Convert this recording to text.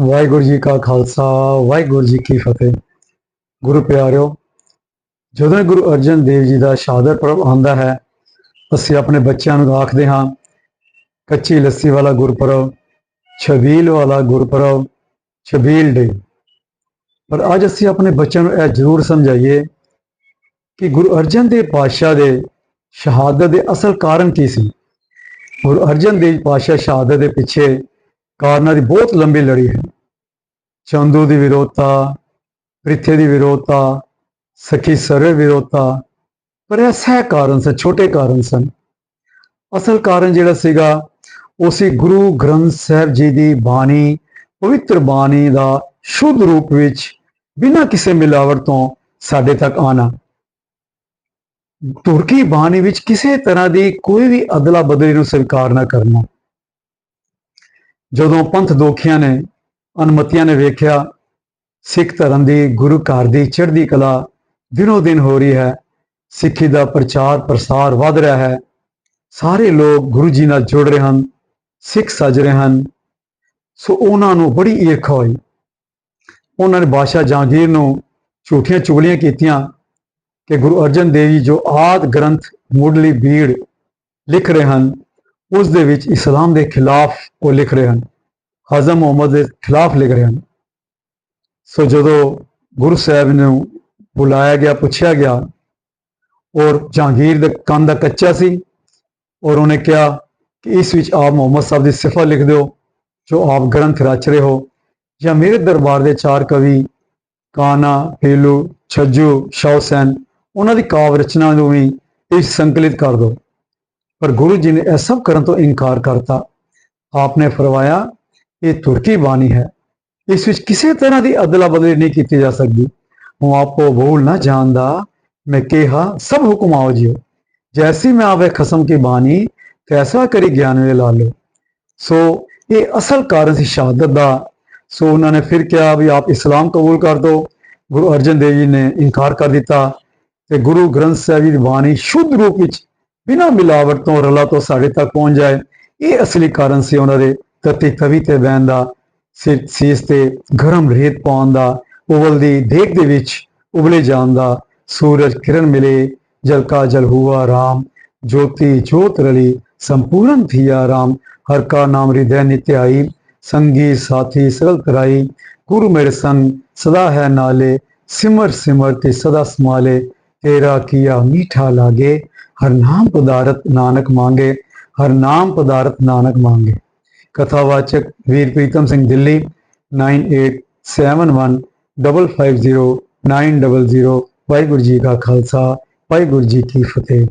ਵਾਹਿਗੁਰੂ ਜੀ ਕਾ ਖਾਲਸਾ, ਵਾਹਿਗੁਰੂ ਜੀ ਕੀ ਫਤਿਹ। ਗੁਰੂ ਪਿਆਰਿਓ, ਜਦੋਂ ਗੁਰੂ ਅਰਜਨ ਦੇਵ ਜੀ ਦਾ ਸ਼ਹਾਦਤ ਪੁਰਬ ਆਉਂਦਾ ਹੈ, ਅਸੀਂ ਆਪਣੇ ਬੱਚਿਆਂ ਨੂੰ ਆਖਦੇ ਹਾਂ, ਕੱਚੀ ਲੱਸੀ ਵਾਲਾ ਗੁਰਪੁਰਬ, ਛਬੀਲ ਵਾਲਾ ਗੁਰਪੁਰਬ, ਛਬੀਲ ਡੇ ਪਰ ਅੱਜ ਅਸੀਂ ਆਪਣੇ ਬੱਚਿਆਂ ਨੂੰ ਇਹ ਜ਼ਰੂਰ ਸਮਝਾਈਏ ਕਿ ਗੁਰੂ ਅਰਜਨ ਦੇਵ ਪਾਤਸ਼ਾਹ ਦੇ ਸ਼ਹਾਦਤ ਦੇ ਅਸਲ ਕਾਰਨ ਕੀ ਸੀ? ਗੁਰੂ ਅਰਜਨ ਦੇਵ ਪਾਤਸ਼ਾਹ ਸ਼ਹਾਦਤ ਦੇ ਪਿੱਛੇ ਕਾਰਨਾਂ ਦੀ ਬਹੁਤ ਲੰਬੀ ਲੜੀ ਹੈ। ਚੰਦੂ ਦੀ ਵਿਰੋਧਤਾ, ਪ੍ਰਿਥੇ ਦੀ ਵਿਰੋਧਤਾ, ਸਖੀ ਸਰਵ ਵਿਰੋਧਤਾ, ਪਰ ਇਹ ਸਹਿ ਕਾਰਨ ਸਨ, ਛੋਟੇ ਕਾਰਨ ਸਨ। ਅਸਲ ਕਾਰਨ ਜਿਹੜਾ ਸੀਗਾ, ਉਹ ਸੀ ਗੁਰੂ ਗ੍ਰੰਥ ਸਾਹਿਬ ਜੀ ਦੀ ਬਾਣੀ, ਪਵਿੱਤਰ ਬਾਣੀ ਦਾ ਸ਼ੁੱਧ ਰੂਪ ਵਿੱਚ ਬਿਨਾਂ ਕਿਸੇ ਮਿਲਾਵਟ ਤੋਂ ਸਾਡੇ ਤੱਕ ਆਣਾ ਤੁਰਕੀ ਬਾਣੀ ਵਿੱਚ ਕਿਸੇ ਤਰ੍ਹਾਂ ਦੀ ਕੋਈ ਵੀ ਅਦਲਾ ਬਦਲੀ ਨੂੰ ਸਵੀਕਾਰ ਨਾ ਕਰਨਾ। ਜਦੋਂ ਪੰਥ ਦੋਖੀਆਂ ਨੇ ਅਨਮਤੀਆਂ ਨੇ ਵੇਖਿਆ, ਸਿੱਖ ਧਰਮ ਦੀ ਗੁਰੂ ਘਰ ਦੀ ਚੜ੍ਹਦੀ ਕਲਾ ਦਿਨੋ ਦਿਨ ਹੋ ਰਹੀ ਹੈ, ਸਿੱਖੀ ਦਾ ਪ੍ਰਚਾਰ ਪ੍ਰਸਾਰ ਵਧ ਰਿਹਾ ਹੈ, ਸਾਰੇ ਲੋਕ ਗੁਰੂ ਜੀ ਨਾਲ ਜੁੜ ਰਹੇ ਹਨ, ਸਿੱਖ ਸੱਜ ਰਹੇ ਹਨ। ਸੋ ਉਹਨਾਂ ਨੂੰ ਬੜੀ ਈਰਖਾ ਹੋਈ। ਉਹਨਾਂ ਨੇ ਬਾਦਸ਼ਾਹ ਜਹਾਂਗੀਰ ਨੂੰ ਝੂਠੀਆਂ ਚੁਗਲੀਆਂ ਕੀਤੀਆਂ ਕਿ ਗੁਰੂ ਅਰਜਨ ਦੇਵ ਜੀ ਜੋ ਆਦ ਗ੍ਰੰਥ ਮੁੱਢਲੀ ਬੀੜ ਲਿਖ ਰਹੇ ਹਨ, ਉਸ ਦੇ ਵਿੱਚ ਇਸਲਾਮ ਦੇ ਖਿਲਾਫ ਉਹ ਲਿਖ ਰਹੇ ਹਨ। ਹਜ਼ਮ ਮੁਹੰਮਦ ਦੇ ਖਿਲਾਫ ਲਿਖ ਰਹੇ ਹਨ। ਸੋ ਜਦੋਂ ਗੁਰੂ ਸਾਹਿਬ ਨੂੰ ਬੁਲਾਇਆ ਗਿਆ, ਪੁੱਛਿਆ ਗਿਆ, ਔਰ ਜਹਾਂਗੀਰ ਦੇ ਕੰਨ ਦਾ ਕੱਚਾ ਸੀ, ਔਰ ਉਹਨੇ ਕਿਹਾ ਕਿ ਇਸ ਵਿੱਚ ਆਪ ਮੁਹੰਮਦ ਸਾਹਿਬ ਦੀ ਸਿਫਤ ਲਿਖ ਦਿਓ, ਜੋ ਆਪ ਗ੍ਰੰਥ ਰਚ ਰਹੇ ਹੋ। ਜਾਂ ਮੇਰੇ ਦਰਬਾਰ ਦੇ ਚਾਰ ਕਵੀ ਕਾਨਾ, ਪੇਲੂ, ਛੱਜੂ ਸ਼ੌਸੈਨ ਉਹਨਾਂ ਦੀ ਕਾਵ ਰਚਨਾ ਨੂੰ ਵੀ ਇਸ ਸੰਕਲਿਤ ਕਰ ਦਿਓ। ਪਰ ਗੁਰੂ ਜੀ ਨੇ ਇਹ ਸਭ ਕਰਨ ਤੋਂ ਇਨਕਾਰ ਕਰਤਾ। ਆਪਨੇ ਫਰਮਾਇਆ ਇਹ ਤੁਰਕੀ ਬਾਣੀ ਹੈ। ਇਸ ਵਿੱਚ ਕਿਸੇ ਤਰ੍ਹਾਂ ਦੀ ਅਦਲਾ ਬਦਲੀ ਨਹੀਂ ਕੀਤੀ ਜਾ ਸਕਦੀ। ਹੂੰ ਆਪੋ ਬੋਲ ਨਾ ਜਾਣਦਾ, ਮੈਂ ਕਿਹਾ, ਸਭ ਹੁਕਮ ਆਓ ਜਿਓ। ਜੈਸੀ ਮੈਂ ਆਵੇ ਖਸਮ ਕੀ ਬਾਣੀ, ਤੈਸਾ ਕਰੀ ਗਿਆਨ ਵੇ ਲਾ ਲੋ ਸੋ ਇਹ ਅਸਲ ਕਾਰਨ ਸੀ ਸ਼ਹਾਦਤ ਦਾ। ਸੋ ਉਹਨਾਂ ਨੇ ਫਿਰ ਕਿਹਾ ਵੀ ਆਪ ਇਸਲਾਮ ਕਬੂਲ ਕਰ ਦਿਓ ਗੁਰੂ ਅਰਜਨ ਦੇਵ ਜੀ ਨੇ ਇਨਕਾਰ ਕਰ ਦਿੱਤਾ ਤੇ ਗੁਰੂ ਗ੍ਰੰਥ ਸਾਹਿਬ ਜੀ ਦੀ ਬਾਣੀ ਸ਼ੁੱਧ ਰੂਪ ਵਿੱਚ ਬਿਨਾਂ ਮਿਲਾਵਟ ਤੋਂ, ਰਲਾ ਤੋਂ ਸਾਡੇ ਤੱਕ ਪਹੁੰਚ ਜਾਏ। ਇਹ ਅਸਲੀ ਕਾਰਨ ਸੀ ਉਹਨਾਂ ਦੇ। ਤਤੀ ਤਵੀ ਤੇ ਬਹਿਣ ਦਾ ਸਿਰ ਸੀਸ ਤੇ ਗਰਮ ਰੇਤ ਪਾਉਣ ਦਾ ਉਬਲਦੀ ਦੇਖ ਦੇ ਵਿੱਚ ਉਬਲੇ ਜਾਣ ਦਾ, ਸੂਰਜ ਕਿਰਨ ਮਿਲੇ, ਜਲ ਕਾ ਜਲ ਹੁਆ ਰਾਮ, ਜੋਤੀ ਜੋਤ ਰਲੀ, ਸੰਪੂਰਨ ਥੀਆ ਰਾਮ, ਹਰ ਕਾ ਨਾਮ ਹਿਰਦੈ ਨਿਤਿ ਆਈ ਸੰਗੀ ਸਾਥੀ ਸਗਲ ਤਰਾਈ, ਗੁਰੂ ਮੇਰੇ ਸੰਗ ਸਦਾ ਹੈ ਨਾਲੇ, ਸਿਮਰ ਸਿਮਰ ਤੇ ਸਦਾ ਸਮਾਲੇ, ਤੇਰਾ ਕੀਆ ਮੀਠਾ ਲਾਗੇ, ਹਰ ਨਾਮ ਪਦਾਰਥ ਨਾਨਕ ਮੰਗੇ, ਹਰ ਨਾਮ ਪਦਾਰਥ ਨਾਨਕ ਮੰਗੇ। ਕਥਾਵਾਚਕ ਵੀਰ ਪ੍ਰੀਤਮ ਸਿੰਘ ਦਿੱਲੀ 9871550900 ਵਾਹਿਗੁਰੂ ਜੀ ਕਾ ਖਾਲਸਾ ਵਾਹਿਗੁਰੂ ਜੀ ਕੀ ਫਤਿਹ।